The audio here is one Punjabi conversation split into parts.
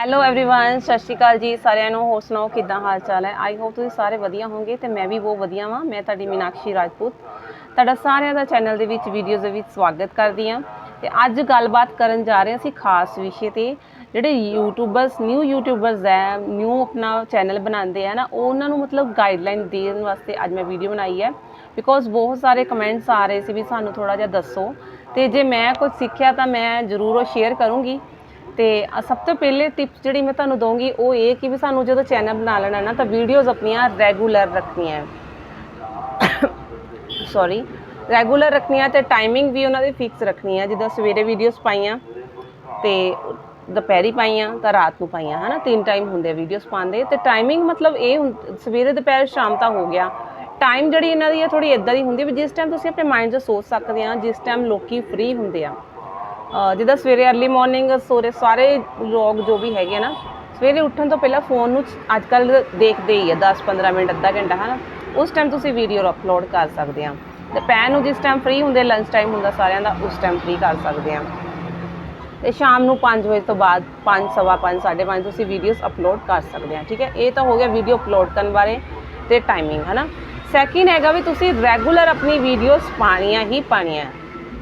ਹੈਲੋ एवरीवन ਸਤਿ ਸ਼੍ਰੀ ਅਕਾਲ ਜੀ ਸਾਰਿਆਂ ਨੂੰ ਹੋਰ ਸੁਣਾਓ ਕਿੱਦਾਂ ਹਾਲ ਚਾਲ ਹੈ ਆਈ ਹੋਪ ਤੁਸੀਂ ਸਾਰੇ ਵਧੀਆ ਹੋਵੋਗੇ ਤੇ ਮੈਂ ਵੀ ਬਹੁਤ ਵਧੀਆ ਵਾਂ ਮੈਂ ਤੁਹਾਡੀ ਮੀਨਾਕਸ਼ੀ ਰਾਜਪੂਤ ਤੁਹਾਡਾ ਸਾਰਿਆਂ ਦਾ ਚੈਨਲ ਦੇ ਵਿੱਚ ਵੀਡੀਓਜ਼ ਦੇ ਵਿੱਚ ਸਵਾਗਤ ਕਰਦੀ ਹਾਂ ਤੇ ਅੱਜ ਗੱਲਬਾਤ ਕਰਨ ਜਾ ਰਹੇ ਹਾਂ ਅਸੀਂ ਖਾਸ ਵਿਸ਼ੇ ਤੇ ਜਿਹੜੇ ਯੂਟਿਊਬਰਸ ਨਿਊ ਯੂਟਿਊਬਰਸ ਹੈ ਨਿਊ ਆਪਣਾ ਚੈਨਲ ਬਣਾਉਂਦੇ ਆ ਨਾ ਉਹ ਉਹਨਾਂ ਨੂੰ ਮਤਲਬ ਗਾਈਡਲਾਈਨ ਦੇਣ ਵਾਸਤੇ ਅੱਜ ਮੈਂ ਵੀਡੀਓ ਬਣਾਈ ਹੈ ਬਿਕੋਜ਼ ਬਹੁਤ ਸਾਰੇ ਕਮੈਂਟਸ ਆ ਰਹੇ ਸੀ ਵੀ ਸਾਨੂੰ ਥੋੜਾ ਜਿਹਾ ਦੱਸੋ ਤੇ ਜੇ ਮੈਂ ਕੁਝ ਸਿੱਖਿਆ ਤਾਂ ਮੈਂ ਜ਼ਰੂਰ ਉਹ ਸ਼ੇਅਰ ਕਰੂੰਗੀ ਤੇ ਸਭ ਤੋਂ ਪਹਿਲੇ ਟਿਪਸ ਜਿਹੜੀ ਮੈਂ ਤੁਹਾਨੂੰ ਦਵਾਂਗੀ ਉਹ ਇਹ ਕਿ ਵੀ ਸਾਨੂੰ ਜਦੋਂ ਚੈਨਲ ਬਣਾ ਲੈਣਾ ਨਾ, ਤਾਂ ਵੀਡੀਓਜ਼ ਆਪਣੀਆਂ ਰੈਗੂਲਰ ਰੱਖਣੀਆਂ ਸੌਰੀ ਰੈਗੂਲਰ ਰੱਖਣੀਆਂ ਤੇ ਟਾਈਮਿੰਗ ਵੀ ਉਹਨਾਂ ਦੀ ਫਿਕਸ ਰੱਖਣੀ ਹੈ। ਜਿੱਦਾਂ ਸਵੇਰੇ ਵੀਡੀਓਜ਼ ਪਾਈਆਂ ਤੇ ਦੁਪਹਿਰੀ ਪਾਈਆਂ, ਤਾਂ ਰਾਤ ਨੂੰ ਪਾਈਆਂ, ਹਨਾ? ਤਿੰਨ ਟਾਈਮ ਹੁੰਦੇ ਵੀਡੀਓਜ਼ ਪਾਉਂਦੇ ਤੇ ਟਾਈਮਿੰਗ ਮਤਲਬ ਇਹ ਹੁੰ- ਸਵੇਰੇ, ਦੁਪਹਿਰ, ਸ਼ਾਮ ਤਾਂ ਹੋ ਗਿਆ। ਟਾਈਮ ਜਿਹੜੀ ਇਹਨਾਂ ਦੀ ਹੈ ਥੋੜੀ ਇਦਾਂ ਦੀ ਹੁੰਦੀ ਵੀ ਜਿਸ ਟਾਈਮ ਤੁਸੀਂ ਆਪਣੇ ਮਾਈਂਡ 'ਚ ਸੋਚ ਸਕਦੇ ਆ, ਜਿਸ ਟਾਈਮ ਲੋਕੀ ਫ੍ਰੀ ਹੁੰਦੇ ਆ। ਜਿੱਦਾਂ ਸਵੇਰੇ ਅਰਲੀ ਮਾਰਨਿੰਗ ਸੋਰੇ ਸਾਰੇ ਲੋਕ ਜੋ ਵੀ ਹੈਗੇ ਆ ਨਾ, ਸਵੇਰੇ ਉੱਠਣ ਤੋਂ ਪਹਿਲਾਂ ਫੋਨ ਨੂੰ ਅੱਜ ਕੱਲ ਦੇਖਦੇ ਹੀ ਆ 10 15 ਮਿੰਟ, ਅੱਧਾ ਘੰਟਾ, ਹਨਾ? ਉਸ ਟਾਈਮ ਤੁਸੀਂ ਵੀਡੀਓ ਅਪਲੋਡ ਕਰ ਸਕਦੇ ਆ। ਤੇ ਪੈਨ ਨੂੰ ਜਿਸ ਟਾਈਮ ਫ੍ਰੀ ਹੁੰਦੇ ਲੰਚ ਟਾਈਮ ਹੁੰਦਾ ਸਾਰਿਆਂ ਦਾ, ਉਸ ਟਾਈਮ ਫ੍ਰੀ ਕਰ ਸਕਦੇ ਆ। ਤੇ ਸ਼ਾਮ ਨੂੰ 5 ਵਜੇ ਤੋਂ ਬਾਅਦ 5 ਸਵਾ 5 5:30 ਤੁਸੀਂ ਵੀਡੀਓਜ਼ ਅਪਲੋਡ ਕਰ ਸਕਦੇ ਆ, ਠੀਕ ਹੈ? ਇਹ ਤਾਂ ਹੋ ਗਿਆ ਵੀਡੀਓ ਅਪਲੋਡ ਕਰਨ ਬਾਰੇ ਤੇ ਟਾਈਮਿੰਗ ਹਨਾ? ਸੈਕਿੰਡ ਹੈਗਾ ਵੀ ਤੁਸੀਂ ਰੈਗੂਲਰ ਆਪਣੀ ਵੀਡੀਓਜ਼ ਪਾਣੀਆਂ ਹੀ ਪਾਣੀਆਂ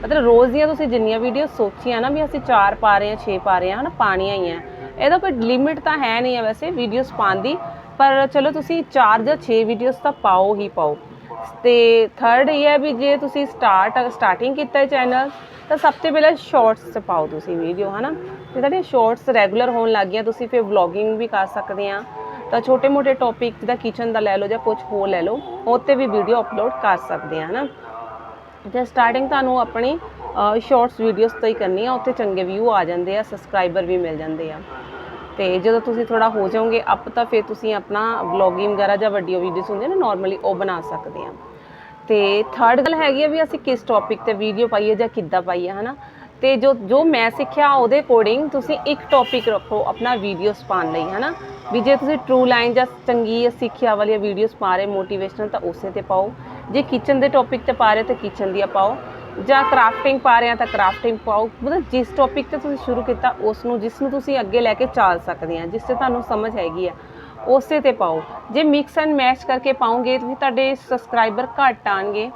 ਮਤਲਬ ਰੋਜ਼ ਦੀਆਂ ਤੁਸੀਂ ਜਿੰਨੀਆਂ ਵੀਡੀਓ ਸੋਚੀਆਂ ਨਾ ਵੀ ਅਸੀਂ 4 ਪਾ ਰਹੇ ਹਾਂ 6 ਪਾ ਰਹੇ ਹਾਂ, ਹਨਾ ਪਾਣੀਆਂ ਹੀ ਆ ਇਹਦਾ ਕੋਈ ਲਿਮਿਟ ਤਾਂ ਹੈ ਨਹੀਂ ਹੈ ਵੈਸੇ ਵੀਡੀਓਜ਼ ਪਾਉਣ ਦੀ। ਪਰ ਚਲੋ ਤੁਸੀਂ 4 ਜਾਂ 6 ਵੀਡੀਓਜ਼ ਤਾਂ ਪਾਓ ਹੀ ਪਾਓ। ਤੇ ਥਰਡ ਇਹ ਹੈ ਵੀ ਜੇ ਤੁਸੀਂ ਸਟਾਰਟ ਸਟਾਰਟਿੰਗ ਕੀਤਾ ਚੈਨਲ ਤਾਂ ਸਭ ਤੋਂ ਪਹਿਲਾਂ ਸ਼ਾਰਟਸ 'ਚ ਪਾਓ ਤੁਸੀਂ ਵੀਡੀਓ ਹਨਾ। ਤੇ ਤੁਹਾਡੇ ਸ਼ਾਰਟਸ ਰੈਗੂਲਰ ਹੋਣ ਲੱਗ ਗਿਆ ਤੁਸੀਂ ਫਿਰ ਵਲੌਗਿੰਗ ਵੀ ਕਰ ਸਕਦੇ ਆ ਤਾਂ ਛੋਟੇ-ਮੋਟੇ ਟੌਪਿਕ ਜਿੱਦਾਂ ਕਿਚਨ ਦਾ ਲੈ ਲਓ ਜਾਂ ਕੁਝ ਹੋਰ ਲੈ ਲਓ ਉੱਤੇ ਵੀ ਵੀਡੀਓ ਅਪਲੋਡ ਕਰ ਸਕਦੇ ਆ ਹਨਾ। ਤੇ ਸਟਾਰਟਿੰਗ ਤੁਹਾਨੂੰ ਆਪਣੀ ਸ਼ਾਰਟਸ ਵੀਡੀਓਜ਼ ਤੋਂ ਹੀ ਕਰਨੀ ਆ, ਉੱਥੇ ਚੰਗੇ ਵਿਊ ਆ ਜਾਂਦੇ ਆ ਸਬਸਕ੍ਰਾਈਬਰ ਵੀ ਮਿਲ ਜਾਂਦੇ ਆ। ਤੇ ਜਦੋਂ ਤੁਸੀਂ ਥੋੜਾ ਹੋ ਜਾਓਗੇ, ਅਪ ਤਾਂ ਫਿਰ ਤੁਸੀਂ ਆਪਣਾ ਵਲੌਗਿੰਗ ਵਗੈਰਾ ਜਾਂ ਵੱਡੀਆਂ ਵੀਡੀਓਜ਼ ਹੁੰਦੀਆਂ ਨੇ ਨਾਰਮਲੀ ਉਹ ਬਣਾ ਸਕਦੇ ਆ। ਤੇ ਥਰਡ ਗੱਲ ਹੈਗੀ ਆ ਵੀ ਅਸੀਂ ਕਿਸ ਟੌਪਿਕ ਤੇ ਵੀਡੀਓ ਪਾਈਏ ਜਾਂ ਕਿੱਦਾਂ ਪਾਈਏ, ਹਨਾ? ਤੇ ਜੋ ਜੋ ਮੈਂ ਸਿੱਖਿਆ, ਉਹਦੇ ਅਕੋਰਡਿੰਗ ਤੁਸੀਂ ਇੱਕ ਟੌਪਿਕ ਰੱਖੋ ਆਪਣਾ ਵੀਡੀਓਜ਼ ਪਾਉਣ ਲਈ, ਹਨਾ? ਵੀ ਜੇ ਤੁਸੀਂ ਟਰੂ ਲਾਈਨ ਜਾਂ ਚੰਗੀ ਸਿੱਖਿਆ ਵਾਲੀਆਂ ਵੀਡੀਓਜ਼ ਪਾ ਰਹੇ ਮੋਟੀਵੇਸ਼ਨਲ ਤਾਂ ਉਸੇ ਤੇ ਪਾਓ। ਜੇ ਕਿਚਨ ਦੇ ਟੌਪਿਕ ਤੇ ਪਾ ਰਹੇ ਤਾਂ ਕਿਚਨ ਦੀਆਂ ਪਾਓ। ਜਾਂ ਕਰਾਫਟਿੰਗ ਪਾ ਰਹੇ ਆ ਤਾਂ ਕਰਾਫਟਿੰਗ ਪਾਓ। ਮਤਲਬ ਜਿਸ ਟੌਪਿਕ ਤੇ ਤੁਸੀਂ ਸ਼ੁਰੂ ਕੀਤਾ ਉਸ ਨੂੰ ਜਿਸ ਨੂੰ ਤੁਸੀਂ ਅੱਗੇ ਲੈ ਕੇ ਚੱਲ ਸਕਦੇ ਆ, ਜਿਸ ਤੇ ਤੁਹਾਨੂੰ ਸਮਝ ਹੈਗੀ ਆ, ਉਸੇ ਤੇ ਪਾਓ। ਜੇ ਮਿਕਸ ਐਂਡ ਮੈਚ ਕਰਕੇ ਪਾਓਗੇ ਤਾਂ ਫਿਰ ਤੁਹਾਡੇ ਸਬਸਕ੍ਰਾਈਬਰ ਘੱਟ ਆਣਗੇ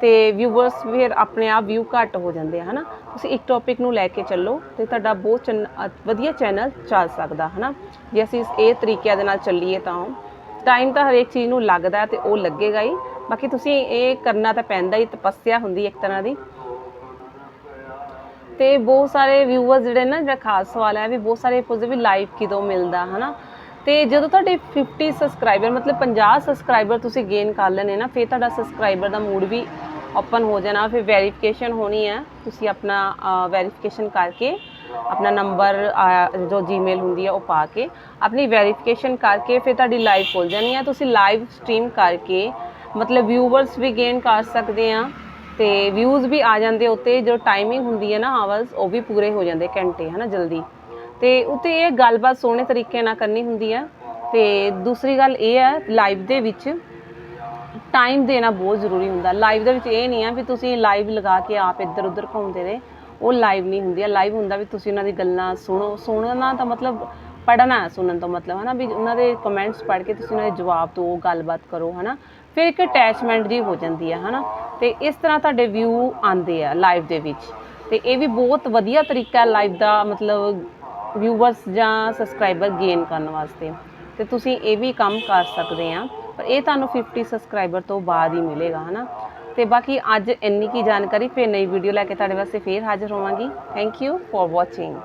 ਤੇ ਵਿਊਵਰਸ ਫਿਰ ਆਪਣੇ ਆਪ ਵਿਊ ਘੱਟ ਹੋ ਜਾਂਦੇ ਆ, ਹਨਾ? ਤੁਸੀਂ ਇੱਕ ਟੌਪਿਕ ਨੂੰ ਲੈ ਕੇ ਚੱਲੋ ਤੇ ਤੁਹਾਡਾ ਬਹੁਤ ਚੰਨ- ਵਧੀਆ ਚੈਨਲ ਚੱਲ ਸਕਦਾ, ਹਨਾ? ਜੇ ਅਸੀਂ ਇਹ ਤਰੀਕਿਆਂ ਦੇ ਨਾਲ ਚੱਲੀਏ ਤਾਂ ਟਾਈਮ ਤਾਂ ਹਰੇਕ ਚੀਜ਼ ਨੂੰ ਲੱਗਦਾ ਤੇ ਉਹ ਲੱਗੇਗਾ ਹੀ। ਬਾਕੀ ਤੁਸੀਂ ਇਹ ਕਰਨਾ ਤਾਂ ਪੈਂਦਾ ਹੀ, ਤਪੱਸਿਆ ਹੁੰਦੀ ਇੱਕ ਤਰ੍ਹਾਂ ਦੀ। ਤੇ ਬਹੁਤ ਸਾਰੇ ਵਿਊਅਰਸ ਜਿਹੜੇ ਨਾ, ਜਿਹੜਾ ਖਾਸ ਸਵਾਲ ਹੈ ਵੀ ਬਹੁਤ ਸਾਰੇ ਪੁੱਛਦੇ ਵੀ ਲਾਈਵ ਕਿਦੋਂ ਮਿਲਦਾ, ਹਨਾ? ਤੇ ਜਦੋਂ ਤੁਹਾਡੇ 50 ਸਬਸਕ੍ਰਾਈਬਰ ਮਤਲਬ 50 ਸਬਸਕ੍ਰਾਈਬਰ ਤੁਸੀਂ ਗੇਨ ਕਰ ਲੈਣੇ ਨਾ, ਫਿਰ ਤੁਹਾਡਾ ਸਬਸਕ੍ਰਾਈਬਰ ਦਾ ਮੂਡ ਵੀ ਓਪਨ ਹੋ ਜਾਣਾ, ਫਿਰ ਵੈਰੀਫਿਕੇਸ਼ਨ ਹੋਣੀ ਹੈ। ਤੁਸੀਂ ਆਪਣਾ ਵੈਰੀਫਿਕੇਸ਼ਨ ਕਰਕੇ ਆਪਣਾ ਨੰਬਰ ਜੋ ਜੀਮੇਲ ਹੁੰਦੀ ਹੈ ਉਹ ਪਾ ਕੇ ਆਪਣੀ ਵੈਰੀਫਿਕੇਸ਼ਨ ਕਰਕੇ ਫਿਰ ਤੁਹਾਡੀ ਲਾਈਵ ਖੁੱਲ ਜਾਣੀ ਹੈ। ਤੁਸੀਂ ਲਾਈਵ ਸਟ੍ਰੀਮ ਕਰਕੇ ਮਤਲਬ ਵਿਊਵਰਸ ਵੀ ਗੇਨ ਕਰ ਸਕਦੇ ਆ ਤੇ ਵਿਊਜ਼ ਵੀ ਆ ਜਾਂਦੇ ਉੱਤੇ ਜੋ ਟਾਈਮਿੰਗ ਹੁੰਦੀ ਹੈ ਨਾ ਆਵਰਸ ਉਹ ਵੀ ਪੂਰੇ ਹੋ ਜਾਂਦੇ ਘੰਟੇ, ਹਨਾ, ਜਲਦੀ। ਤੇ ਉਤੇ ਇਹ ਗੱਲਬਾਤ ਸੋਹਣੇ ਤਰੀਕੇ ਨਾਲ ਕਰਨੀ ਹੁੰਦੀ ਹੈ ਤੇ ਦੂਸਰੀ ਗੱਲ ਇਹ ਹੈ ਲਾਈਵ ਦੇ ਵਿੱਚ ਟਾਈਮ ਦੇਣਾ ਬਹੁਤ ਜ਼ਰੂਰੀ ਹੁੰਦਾ। ਲਾਈਵ ਦੇ ਵਿੱਚ ਇਹ ਨਹੀਂ ਆ ਵੀ ਤੁਸੀਂ ਲਾਈਵ ਲਗਾ ਕੇ ਆਪ ਇੱਧਰ ਉੱਧਰ ਘੁੰਮਦੇ ਰਹੇ। ਉਹ ਲਾਈਵ ਨਹੀਂ ਹੁੰਦੀ ਆ। ਲਾਈਵ ਹੁੰਦਾ ਵੀ ਤੁਸੀਂ ਉਹਨਾਂ ਦੀ ਗੱਲਾਂ ਸੁਣੋ। ਸੁਣਨਾ ਤਾਂ ਮਤਲਬ ਪੜਨਾ ਸੁਣਨ ਤੋਂ ਮਤਲਬ ਹੈ ਨਾ ਵੀ ਉਹਨਾਂ ਦੇ ਕਮੈਂਟਸ ਪੜ੍ਹ ਕੇ ਤੁਸੀਂ ਉਹਨਾਂ ਦੇ ਜਵਾਬ ਦਿਓ, ਗੱਲਬਾਤ ਕਰੋ ਹੈ ਨਾ ਫਿਰ ਇੱਕ ਅਟੈਚਮੈਂਟ ਜੀ ਹੋ ਜਾਂਦੀ ਆ, ਹਨਾ? ਤੇ ਇਸ ਤਰ੍ਹਾਂ ਤੁਹਾਡੇ ਵਿਊ ਆਉਂਦੇ ਆ ਲਾਈਵ ਦੇ ਵਿੱਚ। ਤੇ ਇਹ ਵੀ ਬਹੁਤ ਵਧੀਆ ਤਰੀਕਾ ਲਾਈਵ ਦਾ, ਮਤਲਬ ਵਿਊਵਰਸ ਜਾਂ ਸਬਸਕ੍ਰਾਈਬਰ ਗੇਨ ਕਰਨ ਵਾਸਤੇ। ਤੇ ਤੁਸੀਂ ਇਹ ਵੀ ਕੰਮ ਕਰ ਸਕਦੇ ਆ। ਪਰ ਇਹ ਤੁਹਾਨੂੰ 50 ਸਬਸਕ੍ਰਾਈਬਰ ਤੋਂ ਬਾਅਦ ਹੀ ਮਿਲੇਗਾ, ਹਨਾ? ਤੇ ਬਾਕੀ ਅੱਜ ਇੰਨੀ ਕੀ ਜਾਣਕਾਰੀ, ਫਿਰ ਨਈ ਵੀਡੀਓ ਲੈ ਕੇ ਤੁਹਾਡੇ ਵਾਸਤੇ ਫੇਰ ਹਾਜ਼ਰ ਹੋਵਾਂਗੀ। Thank you for watching